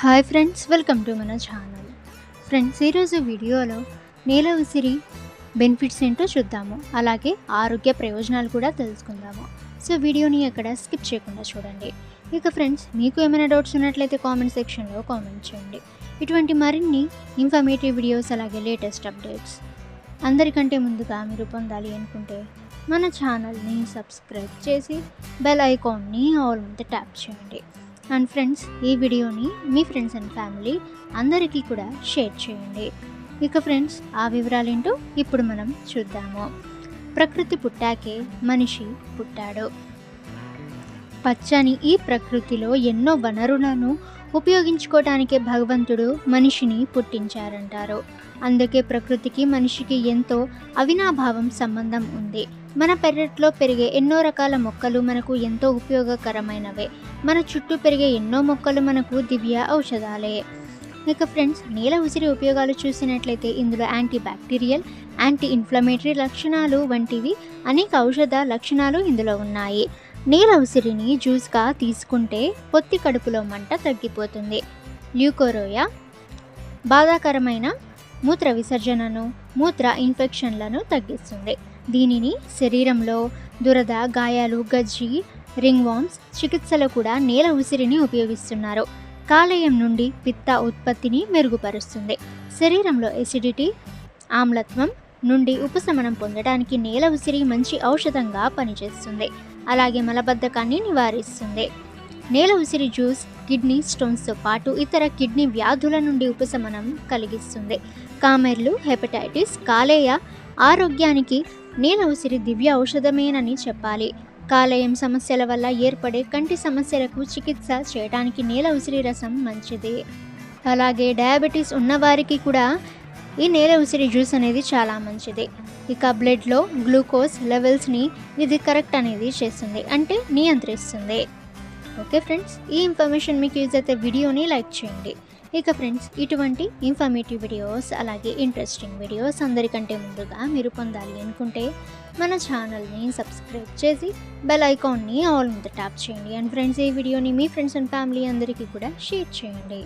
Hi friends welcome to మన channel. Friends ఈరోజు వీడియోలో నేల ఉసిరి బెనిఫిట్స్ ఏంటో చూద్దాము. అలాగే ఆరోగ్య ప్రయోజనాలు కూడా తెలుసుకుందాము. సో వీడియోని ఎక్కడ స్కిప్ చేయకుండా చూడండి. ఇక ఫ్రెండ్స్ మీకు ఏమైనా డౌట్స్ ఉన్నట్లయితే కామెంట్ సెక్షన్లో కామెంట్ చేయండి. ఇటువంటి మరిన్ని ఇన్ఫర్మేటివ్ వీడియోస్ అలాగే లేటెస్ట్ అప్డేట్స్ అందరికంటే ముందుగా మీరు పొందాలి అనుకుంటే మన ఛానల్ని సబ్స్క్రైబ్ చేసి బెల్ ఐకాన్ని ఆల్ మీద ట్యాప్ చేయండి. అండ్ ఫ్రెండ్స్ ఈ వీడియోని మీ ఫ్రెండ్స్ అండ్ ఫ్యామిలీ అందరికీ కూడా షేర్ చేయండి. ఇక ఫ్రెండ్స్ ఆ వివరాలేంటో ఇప్పుడు మనం చూద్దాము. ప్రకృతి పుట్టాకే మనిషి పుట్టాడు. పచ్చని ఈ ప్రకృతిలో ఎన్నో వనరులను ఉపయోగించుకోవటానికే భగవంతుడు మనిషిని పుట్టించారంటారు. అందుకే ప్రకృతికి మనిషికి ఎంతో అవినాభావం సంబంధం ఉంది. మన పెరట్లో పెరిగే ఎన్నో రకాల మొక్కలు మనకు ఎంతో ఉపయోగకరమైనవే. మన చుట్టూ పెరిగే ఎన్నో మొక్కలు మనకు దివ్య ఔషధాలే. ఇక ఫ్రెండ్స్ నేల ఉసిరి ఉపయోగాలు చూసినట్లయితే ఇందులో యాంటీ బ్యాక్టీరియల్ యాంటీ ఇన్ఫ్లమేటరీ లక్షణాలు వంటివి అనేక ఔషధ లక్షణాలు ఇందులో ఉన్నాయి. నేల ఉసిరిని జ్యూస్గా తీసుకుంటే పొత్తి కడుపులో మంట తగ్గిపోతుంది. ల్యూకోరోయా బాధాకరమైన మూత్ర విసర్జనను మూత్ర ఇన్ఫెక్షన్లను తగ్గిస్తుంది. దీనిని శరీరంలో దురద గాయాలు గజ్జి రింగ్వామ్స్ చికిత్సలో కూడా నేల ఉసిరిని ఉపయోగిస్తున్నారు. కాలేయం నుండి పిత్త ఉత్పత్తిని మెరుగుపరుస్తుంది. శరీరంలో ఎసిడిటీ ఆమ్లత్వం నుండి ఉపశమనం పొందడానికి నేల ఉసిరి మంచి ఔషధంగా పనిచేస్తుంది. అలాగే మలబద్ధకాన్ని నివారిస్తుంది. నేల ఉసిరి జ్యూస్ కిడ్నీ స్టోన్స్తో పాటు ఇతర కిడ్నీ వ్యాధుల నుండి ఉపశమనం కలిగిస్తుంది. కామెర్లు హెపటైటిస్ కాలేయ ఆరోగ్యానికి నేల ఉసిరి దివ్య ఔషధమేనని చెప్పాలి. కాలేయం సమస్యల వల్ల ఏర్పడే కంటి సమస్యలకు చికిత్స చేయడానికి నేల ఉసిరి రసం మంచిది. అలాగే డయాబెటీస్ ఉన్నవారికి కూడా ఈ నేల ఉసిరి జ్యూస్ అనేది చాలా మంచిది. ఇక బ్లడ్లో గ్లూకోజ్ లెవెల్స్ని ఇది కరెక్ట్ అనేది చేస్తుంది అంటే నియంత్రిస్తుంది. ఓకే ఫ్రెండ్స్ ఈ ఇన్ఫర్మేషన్ మీకు యూజ్ అయితే వీడియోని లైక్ చేయండి. ఇక ఫ్రెండ్స్ ఇటువంటి ఇన్ఫర్మేటివ్ వీడియోస్ అలాగే ఇంట్రెస్టింగ్ వీడియోస్ అందరికంటే ముందుగా మీరు పొందాలి అనుకుంటే మన ఛానల్ని సబ్స్క్రైబ్ చేసి బెల్ ఐకాన్ని ఆల్ మీద ట్యాప్ చేయండి. అండ్ ఫ్రెండ్స్ ఈ వీడియోని మీ ఫ్రెండ్స్ అండ్ ఫ్యామిలీ అందరికీ కూడా షేర్ చేయండి.